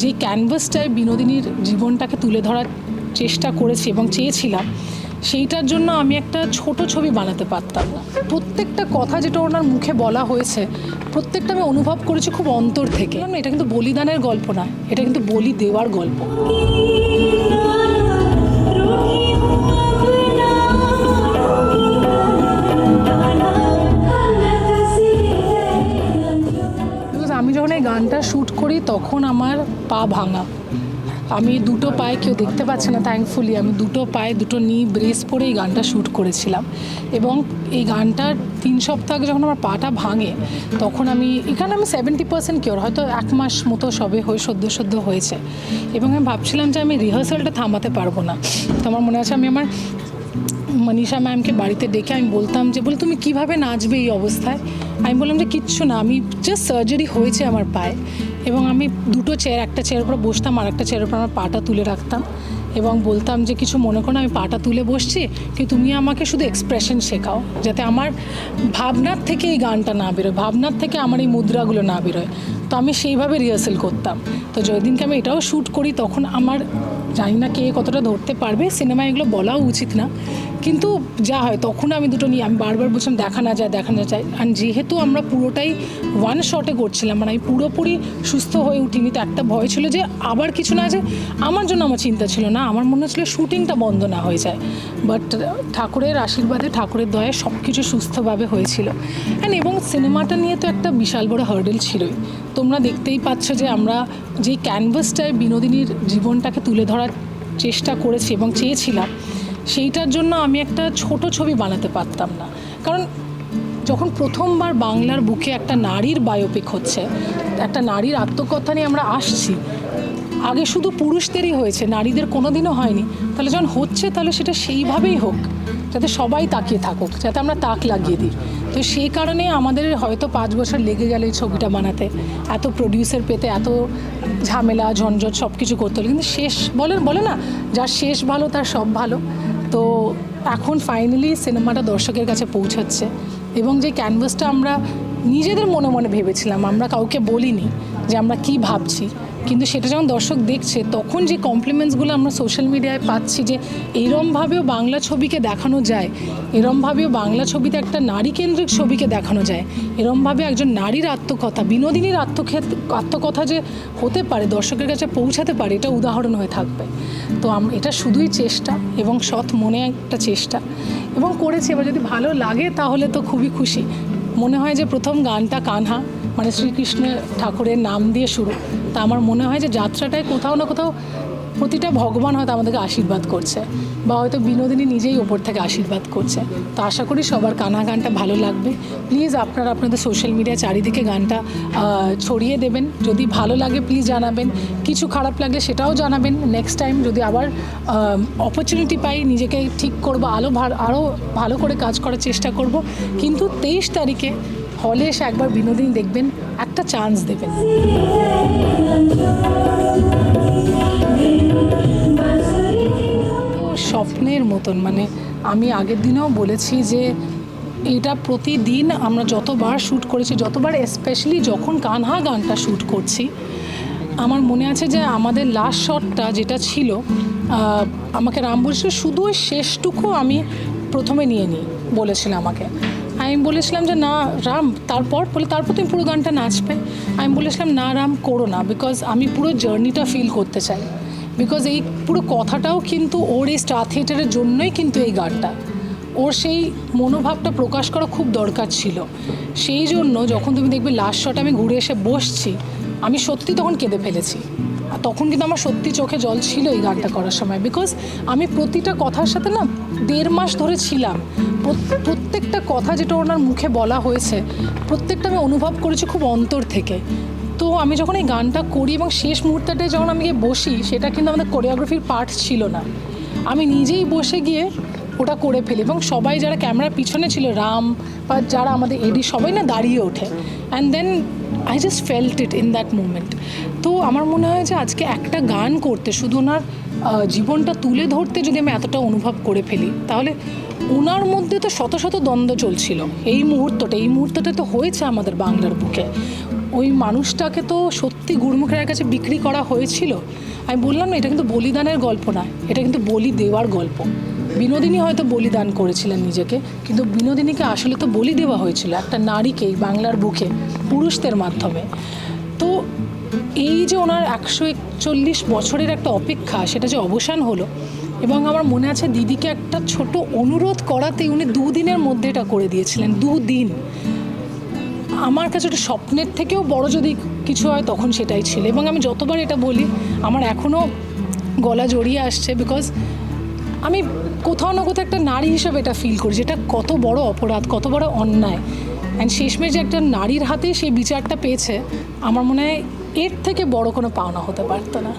যেই ক্যানভাসটায় বিনোদিনীর জীবনটাকে তুলে ধরার চেষ্টা করেছি এবং চেয়েছিলাম, সেইটার জন্য আমি একটা ছোট ছবি বানাতে পারতাম। না প্রত্যেকটা কথা যেটা ওনার মুখে বলা হয়েছে, প্রত্যেকটা আমি অনুভব করেছি খুব অন্তর থেকে। এটা কিন্তু বলিদানের গল্প না, এটা কিন্তু বলি দেওয়ার গল্প। গানটা শ্যুট করি, তখন আমার পা ভাঙা। আমি দুটো পায়ে কেউ দেখতে পাচ্ছে না থ্যাঙ্কফুলি আমি দুটো পায়ে, দুটো নি ব্রেস পরে এই গানটা শ্যুট করেছিলাম। এবং এই গানটার তিন সপ্তাহ আগে যখন আমার পাটা ভাঙে, তখন আমি, এখানে আমি সেভেন্টি পার্সেন্ট কিওর হয়তো এক মাস মতো সবে হয়ে, সদ্য সদ্য হয়েছে। এবং আমি ভাবছিলাম যে আমি রিহার্সালটা থামাতে পারব না। তো আমার মনে আছে আমি আমার মনীষা ম্যামকে বাড়িতে ডেকে আমি বলতাম যে, বলে তুমি কীভাবে নাচবে এই অবস্থায়? আমি বললাম যে কিচ্ছু না, আমি জাস্ট সার্জারি হয়েছে আমার পায়ে এবং আমি দুটো চেয়ার একটা চেয়ার উপরে বসতাম আর একটা চেয়ার উপরে আমার পাটা তুলে রাখতাম এবং বলতাম যে কিছু মনে করো আমি পাটা তুলে বসছি কি তুমি আমাকে শুধু এক্সপ্রেশন শেখাও যাতে আমার ভাবনার থেকে এই গানটা না বেরোয়, ভাবনার থেকে আমার এই মুদ্রাগুলো না বেরোয়। তো আমি সেইভাবে রিহার্সেল করতাম। তো যেদিনকে আমি এটাও শ্যুট করি, তখন আমার জানি না কে কতটা ধরতে পারবে। সিনেমায় এগুলো বলাও উচিত না। কিন্তু যা হয়, তখন আমি দুটো নিয়ে, আমি বারবার বলছিলাম, দেখা না যায়, দেখা না যায়। আর যেহেতু আমরা পুরোটাই ওয়ান শটে করছিলাম মানে আমি পুরোপুরি সুস্থ হয়ে উঠিনি, তো একটা ভয় ছিল যে আবার কিছু না যে আমার জন্য আমার চিন্তা ছিল না। আমার মনে হচ্ছিল শ্যুটিংটা বন্ধ না হয়ে যায়। বাট ঠাকুরের আশীর্বাদে, ঠাকুরের দয়ায় সব কিছু সুস্থভাবে হয়েছিল। অ্যান্ড এবং সিনেমাটা নিয়ে তো একটা বিশাল বড় হার্ডেল ছিলই। তোমরা দেখতেই পাচ্ছ যে আমরা যেই ক্যানভাসটায় বিনোদিনীর জীবনটাকে তুলে ধরার চেষ্টা করেছি এবং চেয়েছিলাম, সেইটার জন্য আমি একটা ছোট ছবি বানাতে পারতাম না। কারণ যখন প্রথমবার বাংলার বুকে একটা নারীর বায়োপিক হচ্ছে, একটা নারীর আত্মকথা নিয়ে আমরা আসছি, আগে শুধু পুরুষদেরই হয়েছে, নারীদের কোনোদিনও হয়নি। তাহলে যখন হচ্ছে, তাহলে সেটা সেইভাবেই হোক, যাতে সবাই তাকিয়ে থাকুক, যাতে আমরা তাক লাগিয়ে দিই। তো সেই কারণে আমাদের হয়তো পাঁচ বছর লেগে গেল এই ছবিটা বানাতে। এত প্রডিউসার পেতে, এত ঝামেলা, ঝঞ্ঝট সব কিছু করতে হলো। কিন্তু শেষ বলে বলে না, যার শেষ ভালো, তার সব ভালো। তো এখন ফাইনালি সিনেমাটা দর্শকের কাছে পৌঁছাচ্ছে। এবং যে ক্যানভাসটা আমরা নিজেদের মনে মনে ভেবেছিলাম, আমরা কাউকে বলিনি যে আমরা কি ভাবছি। কিন্তু সেটা যখন দর্শক দেখছে, তখন যে কমপ্লিমেন্টসগুলো আমরা সোশ্যাল মিডিয়ায় পাচ্ছি যে এরমভাবেও বাংলা ছবিকে দেখানো যায়, এরমভাবেও বাংলা ছবিতে একটা নারী কেন্দ্রিক ছবিকে দেখানো যায়, এরমভাবে একজন নারীর আত্মকথা, বিনোদিনীর আত্মক্ষেত, আত্মকথা যে হতে পারে, দর্শকের কাছে পৌঁছাতে পারে, এটা উদাহরণ হয়ে থাকবে। তো এটা শুধুই চেষ্টা এবং সৎ মনে একটা চেষ্টা। এবং করেছি, এবার যদি ভালো লাগে তাহলে তো খুবই খুশি। মনে হয় যে প্রথম গানটা কানহা মানে শ্রীকৃষ্ণ ঠাকুরের নাম দিয়ে শুরু। তা আমার মনে হয় যে যাত্রাটায় কোথাও না কোথাও প্রতিটা ভগবান হয়তো আমাদেরকে আশীর্বাদ করছে বা হয়তো বিনোদিনী নিজেই ওপর থেকে আশীর্বাদ করছে। তো আশা করি সবার কানা গানটা ভালো লাগবে। প্লিজ আপনারা আপনাদের সোশ্যাল মিডিয়া চারিদিকে গানটা ছড়িয়ে দেবেন। যদি ভালো লাগে প্লিজ জানাবেন। কিছু খারাপ লাগলে সেটাও জানাবেন। নেক্সট টাইম যদি আবার অপরচুনিটি পাই, নিজেকে ঠিক করব আরও আরও ভালো করে কাজ করার চেষ্টা করব। কিন্তু তেইশ তারিখে হলে এসে একবার বিনোদিনী দেখবেন, একটা চান্স দেবেন। স্বপ্নের মতন মানে আমি আগের দিনেও বলেছি যে এটা প্রতিদিন আমরা যতবার শ্যুট করেছি, যতবার স্পেশালি যখন কানহা গানটা শ্যুট করছি, আমার মনে আছে যে আমাদের লাস্ট শটটা যেটা ছিল আমাকে রাম বলেছিল শুধু ওই শেষটুকু আমি প্রথমে নিয়ে নিই বলেছিল আমাকে। আমি বলেছিলাম যে, না, রাম, তারপর বলে, তারপর তুমি পুরো গানটা নাচবে। আমি বলেছিলাম, না, রাম, করো না বিকজ আমি পুরো জার্নিটা ফিল করতে চাই। বিকজ এই পুরো কথাটাও কিন্তু ওর এই স্টার থিয়েটারের জন্যই কিন্তু এই গানটা। ওর সেই মনোভাবটা প্রকাশ করা খুব দরকার ছিল। সেই জন্য যখন তুমি দেখবে লাস্ট শট আমি ঘুরে এসে বসছি, আমি সত্যি তখন কেঁদে ফেলেছি। তখন কিন্তু আমার সত্যি চোখে জল ছিল এই গানটা করার সময়। বিকজ আমি প্রতিটা কথার সাথে না দেড় মাস ধরে ছিলাম। প্রত- প্রত্যেকটা কথা যেটা ওনার মুখে বলা হয়েছে, প্রত্যেকটা আমি অনুভব করেছি খুব অন্তর থেকে। তো আমি যখন এই গানটা করি এবং শেষ মুহূর্তটায় যখন আমি গিয়ে বসি, সেটা কিন্তু আমাদের কোরিওগ্রাফির পার্ট ছিল না। আমি নিজেই বসে গিয়ে ওটা করে ফেলি। এবং সবাই যারা ক্যামেরার পিছনে ছিল, রাম বা যারা আমাদের এডি সবাই না দাঁড়িয়ে ওঠে। And then I just felt it in that moment তো আমার মনে হয় যে আজকে একটা গান করতে, শুধু ওনার জীবনটা তুলে ধরতে যদি আমি এতটা অনুভব করে ফেলি, তাহলে ওনার মধ্যে তো শত শত দ্বন্দ্ব চলছিল। এই মুহূর্তটা এই মুহূর্তটা তো হয়েছে আমাদের বাংলার বুকে। ওই মানুষটাকে তো সত্যি গুরুমুখের কাছে বিক্রি করা হয়েছিল। আমি বললাম না, এটা কিন্তু বলিদানের গল্প না, এটা কিন্তু বলি দেওয়ার গল্প। বিনোদিনী হয়তো বলিদান করেছিলেন নিজেকে, কিন্তু বিনোদিনীকে আসলে তো বলি দেওয়া হয়েছিল একটা নারীকে বাংলার বুকে, পুরুষদের মাধ্যমে। তো এই যে ওনার একশো একচল্লিশ বছরের একটা অপেক্ষা, সেটা যে অবসান হলো, এবং আমার মনে আছে দিদিকে একটা ছোট অনুরোধ করাতে উনি দুদিনের মধ্যে এটা করে দিয়েছিলেন, দুদিন। আমার কাছে ওটা স্বপ্নের থেকেও বড় যদি কিছু হয়, তখন সেটাই ছিল। এবং আমি যতবার এটা বলি, আমার এখনও গলা জড়িয়ে আসছে বিকজ আমি কোথাও না কোথাও একটা নারী হিসেবে এটা ফিল করি, যেটা কত বড় অপরাধ, কত বড় অন্যায়। অ্যান্ড শেষমেশ যে একটা নারীর হাতে সেই বিচারটা পেয়েছে, আমার মনে হয় এর থেকে বড় কোনো পাওনা হতে পারতো না।